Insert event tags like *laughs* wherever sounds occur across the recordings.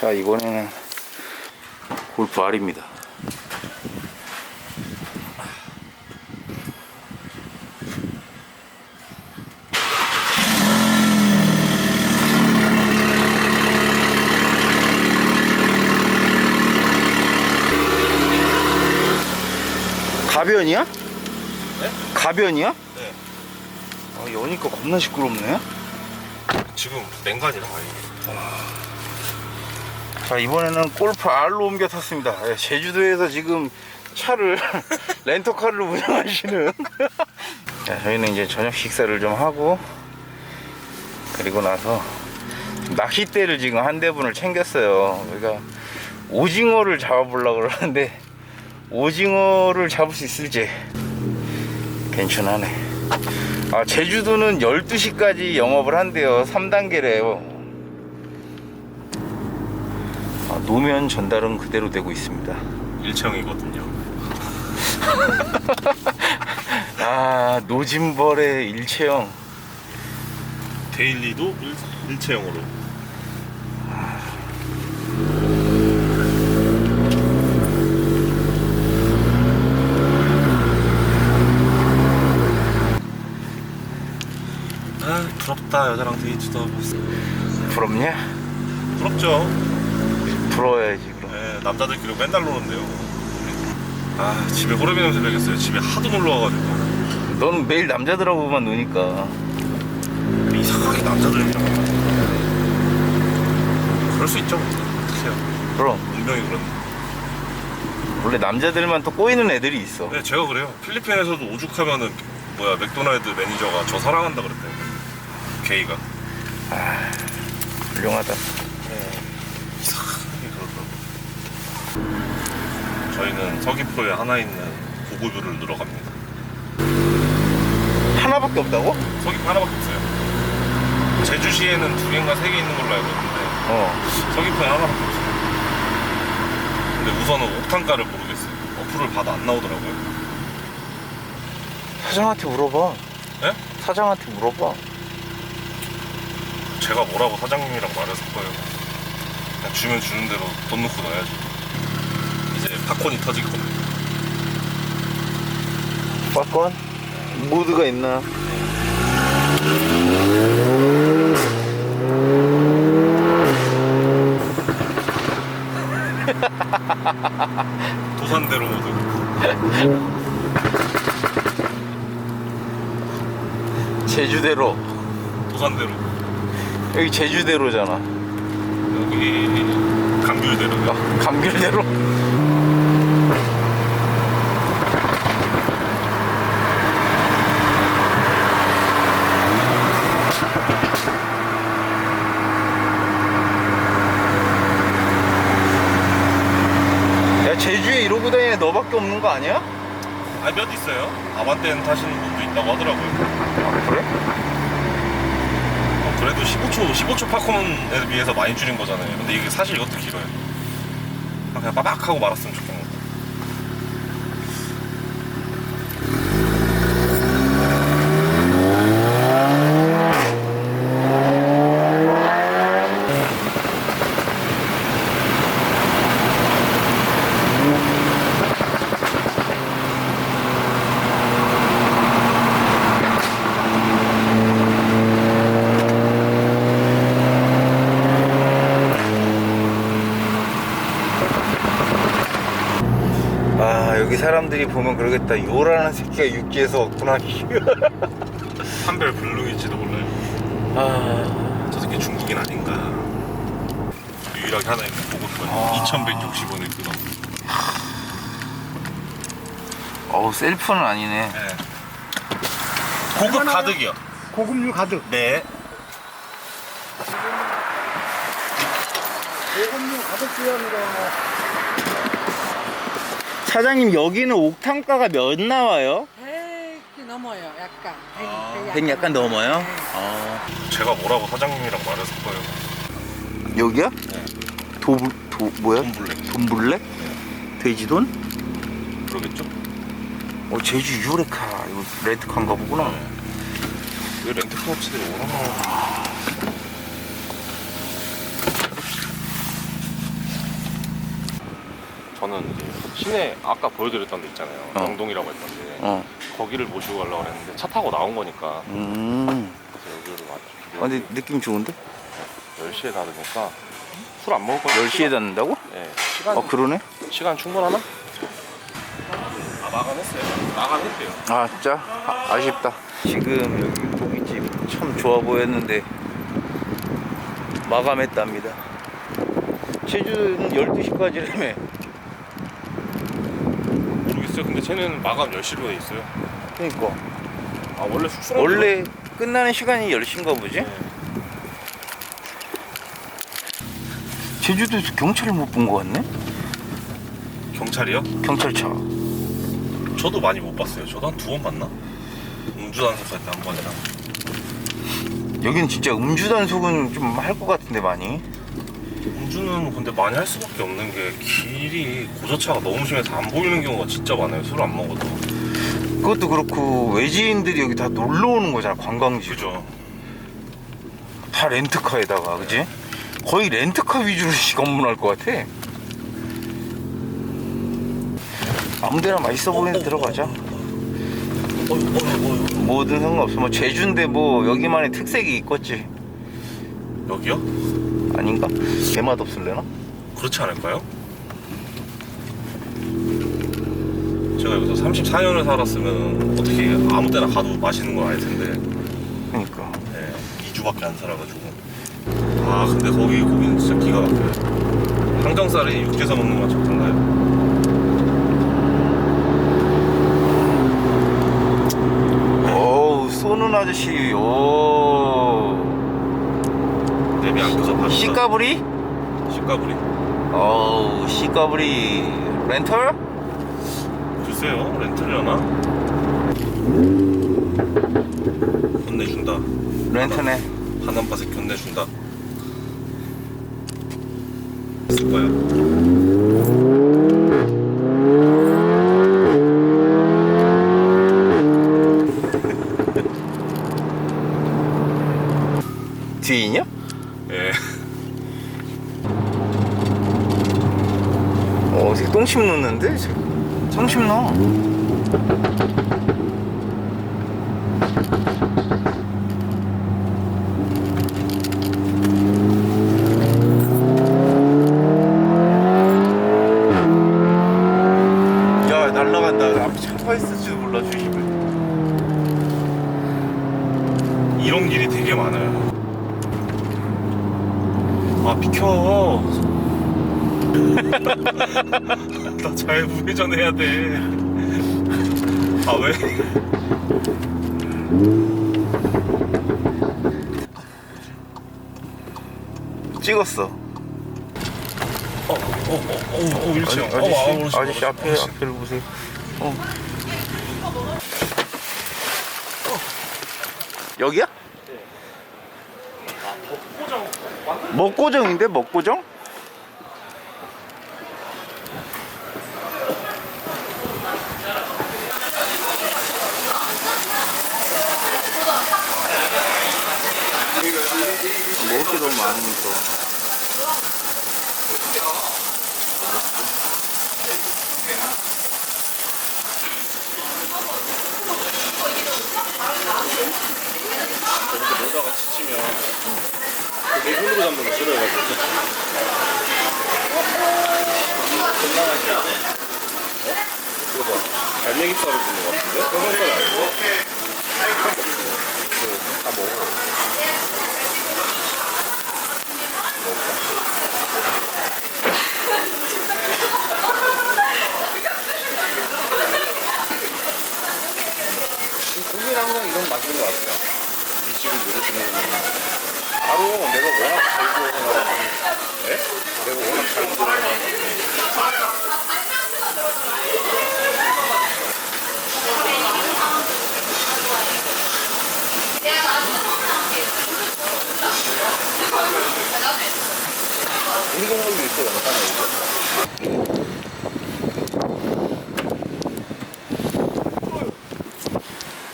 자 이번에는 골프 R입니다 가변이야? 네? 가변이야? 네. 아, 여니까 겁나 시끄럽네 지금 냉간이라 아니. 자 이번에는 골프 R로 옮겨 탔습니다. 예, 제주도에서 지금 차를 *laughs* 렌터카를 운영하시는. *laughs* 자 저희는 이제 저녁 식사를 좀 하고 그리고 나서 낚싯대를 지금 한 대분을 챙겼어요. 우리가 오징어를 잡아보려고 그러는데 오징어를 잡을 수 있을지. 괜찮하네. 아 제주도는 12시까지 영업을 한대요. 3단계래요 아, 노면 전달은 그대로 되고 있습니다. 일체형이거든요. *laughs* 아, 노진벌의 일체형. 데일리도 일, 일체형으로. 아 부럽다 여자랑 데이트도 하고 부럽냐? 부럽죠 부러워야지, 그럼. 네, 남자들끼리 맨날 노는데요 아 집에 호르비 냄새 배겠어요 집에 하도 놀러 와가지고 너는 매일 남자들하고만 노니까. 이상하게 남자들이랑 그럴 수 있죠 어떻게 해요 그럼. 운명이 그런 원래 남자들만 또 꼬이는 애들이 있어. 네 제가 그래요 필리핀에서도 오죽하면은 뭐야 맥도날드 매니저가 저 사랑한다 그랬대 게이가 훌륭하다. 이상하게 그러더라고 저희는 서귀포에 하나 있는 고급유를 누러 갑니다 하나밖에 없다고? 서귀포 하나밖에 없어요 제주시에는 두 개인가 세 개 있는 걸로 알고 있는데 어. 서귀포에 하나밖에 없어요 근데 우선은 옥탄가를 모르겠어요 어플을 봐도 안 나오더라고요 사장한테 물어봐. 네? 사장한테 물어봐. 제가 뭐라고 사장님이랑 말을 섞어요. 그냥 주면 주는 대로 돈 넣고 넣어야지. 팝콘이 터질 겁니다. 빠건? 모드가 있나? 도산대로 모두. 제주대로. 도산대로. 여기 제주대로잖아. 여기 감귤대로. 아, 감귤대로. 야 제주에 이러고 다니는 너 밖에 없는 거 아니야? 아, 몇 있어요. 아반떼는 타시는 분도 있다고 하더라고요. 아 그래? 어, 그래도 15초, 15초 팝콘에 비해서 많이 줄인 거잖아요. 근데 이게 사실 이것도 길어요. 그냥 빠박 하고 말았으면 좋겠는 거. 아 여기 사람들이 보면 그러겠다 요라는 새끼가 육지에서 왔구나 *laughs* 한별 블루일지도 몰라요. 아 저 새끼 중국인 아닌가. 유일하게 하나 있는 보급권 아. 2160원에 끊어. 어우 셀프는 아니네 네. 고급 가득이요. 고급류 가득. 네. 고급류 가득 필요합니다. 사장님 여기는 옥탄가가 몇 나와요? 100이 넘어요, 약간. 100, 아, 100 약간 넘어요? 네. 아 제가 뭐라고 사장님이랑 말을 섞어요. 여기야? 도, 도 뭐야? 돈블랙. 돈블랙? 돼지돈? 그러겠죠? 어 제주 유레카 이거 렌트카인가 보구나 네. 왜 렌트카 업체들이 워낙 많아? 저는 이제 시내 아까 보여드렸던 데 있잖아요. 어. 영동이라고 했던데 어. 거기를 모시고 가려고 했는데 차 타고 나온 거니까 음. 그래서 여기로 아, 왔죠. 근데 느낌 좋은데? 10시에 닫으니까 술 안 먹을 거예요. 10시에 닫는다고? 네. 시간, 어, 그러네? 시간 충분하나? 아, 마감했어요. 마감했대요. 아, 진짜? 아, 아쉽다. 지금 여기 고깃집 참 좋아 보였는데 마감했답니다. 제주는 12시까지라며. 근데 쟤는 마감 10시로 돼 있어요. 그러니까. 아, 원래 숙소는 원래 끝나는 시간이 10시인가 보지? 제주도에서 경찰을 못본것 같네? 경찰이요? 경찰차. 저도 많이 못 봤어요. 저도 한 두 번 봤나? 음주 단속할 때 한 번이랑. 여기는 진짜 음주 단속은 좀 할 것 같은데 많이. 음주는 근데 많이 할 수밖에 없는 게 길이 고저차가 너무 심해서 안 보이는 경우가 진짜 많아요. 술 안 먹어도. 그것도 그렇고 외지인들이 여기 다 놀러 오는 거잖아 관광지. 그죠? 다 렌트카에다가 그지? 거의 렌트카 위주로 *laughs* 건문할 것 같아. 아무데나 맛있어 보이는 데 들어가자. 뭐든 상관없어. 뭐 제주인데 뭐 여기만의 특색이 있겠지. 여기요? 아닌가? 개맛 없을래나? 그렇지 않을까요? 제가 여기서 34년을 살았으면 어떻게 아무 때나 가도 맛있는 건 아닐 텐데 그러니까. 네, 2주밖에 안 살아가지고 아 근데 거기 고기는 진짜 기가 막혀요 항정살이 육지에서 먹는 좀 달라요 어우 쏘는 아저씨. 오. 안 켜서 봐주다 씨까부리? 씨까부리 어우 씨까부리 렌털? 글쎄요 렌트려나? 건네준다 렌터네. 하남밭에 견내준다 있을 거야 뒤에 있냐? 예 어, 어떻게 똥침 놓는데? 똥침 넣어. 아 비켜. *laughs* 나 잘 우회전해야 돼. 아 왜? 찍었어. 어, 어, 어, 어, 어, 일치형. 아저씨, 어, 아, 앞에, 앞에를 보세요. 어. 여기야? 먹고정인데 먹고정? 너무 많으니까. 놀다가 지치면 내 손으로 잡는 거 싫어해가지고. 이거 봐. 갈매기 살을 거 같은데? 뼈살 아니고? 다 먹어. 국민 항상 이건 맞는 것 같아요. 이 집을 노려주는 거는 바로 내가 워낙 잘 구워서 예? 내가 워낙 잘 구워서 우리 동물도 있어 영상에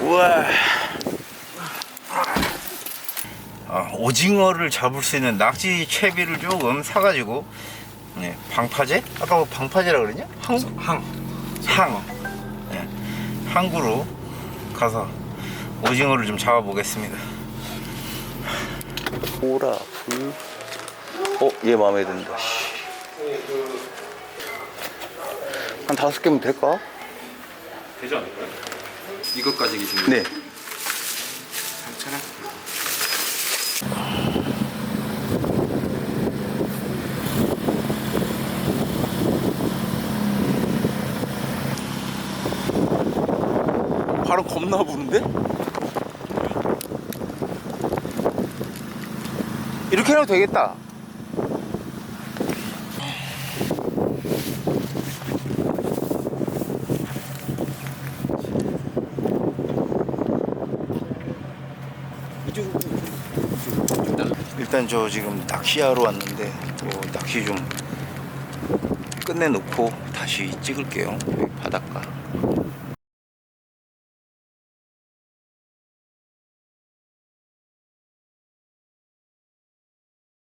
우 와 아, 오징어를 잡을 수 있는 낙지 채비를 조금 사가지고 네, 방파제? 아까 뭐 방파제라 그러냐? 항? 항. 항. 네, 항구로 가서 오징어를 좀 잡아보겠습니다. 오라 불. 어, 얘 마음에 든다. 씨. 한 다섯 개면 될까? 되지 않을까요? 이것까지 계신 네. 괜찮아? 바로 겁나 부는데? 이렇게 해도 되겠다. 일단 저 지금 낚시하러 왔는데 또 낚시 좀 끝내놓고 다시 찍을게요. 바닷가.